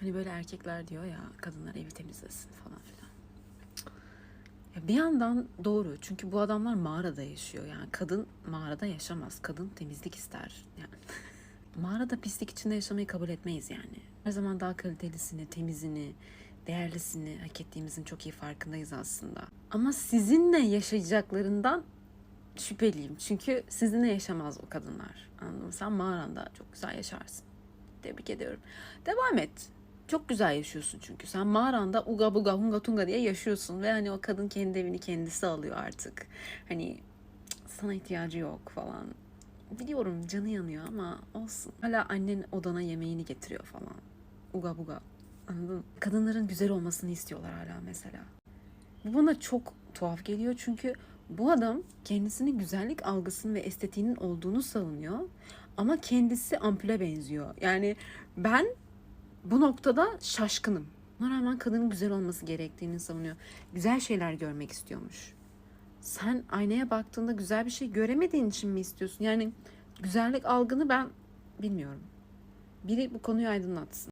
Hani böyle erkekler diyor ya kadınlar evi temizlesin falan filan. Ya bir yandan doğru. Çünkü bu adamlar mağarada yaşıyor. Yani kadın mağarada yaşamaz. Kadın temizlik ister yani. Mağarada pislik içinde yaşamayı kabul etmeyiz yani. Her zaman daha kalitelisini temizini değerlisini hak ettiğimizin çok iyi farkındayız aslında. Ama sizinle yaşayacaklarından şüpheliyim. Çünkü sizinle yaşamaz o kadınlar. Anladın mı? Sen mağaranda çok güzel yaşarsın. Tebrik ediyorum. Devam et çok güzel yaşıyorsun çünkü. Sen mağaranda uga buga hunga tunga diye yaşıyorsun ve hani o kadın kendi evini kendisi alıyor artık. Hani sana ihtiyacı yok falan. Biliyorum canı yanıyor ama olsun. Hala annen odana yemeğini getiriyor falan. Uga buga. Anladın mı? Kadınların güzel olmasını istiyorlar hala mesela. Bu bana çok tuhaf geliyor çünkü bu adam kendisinin güzellik algısının ve estetiğinin olduğunu savunuyor. Ama kendisi ampule benziyor. Yani ben bu noktada şaşkınım. Buna rağmen kadının güzel olması gerektiğini savunuyor. Güzel şeyler görmek istiyormuş. Sen aynaya baktığında güzel bir şey göremediğin için mi istiyorsun? Yani güzellik algını ben bilmiyorum. Biri bu konuyu aydınlatsın.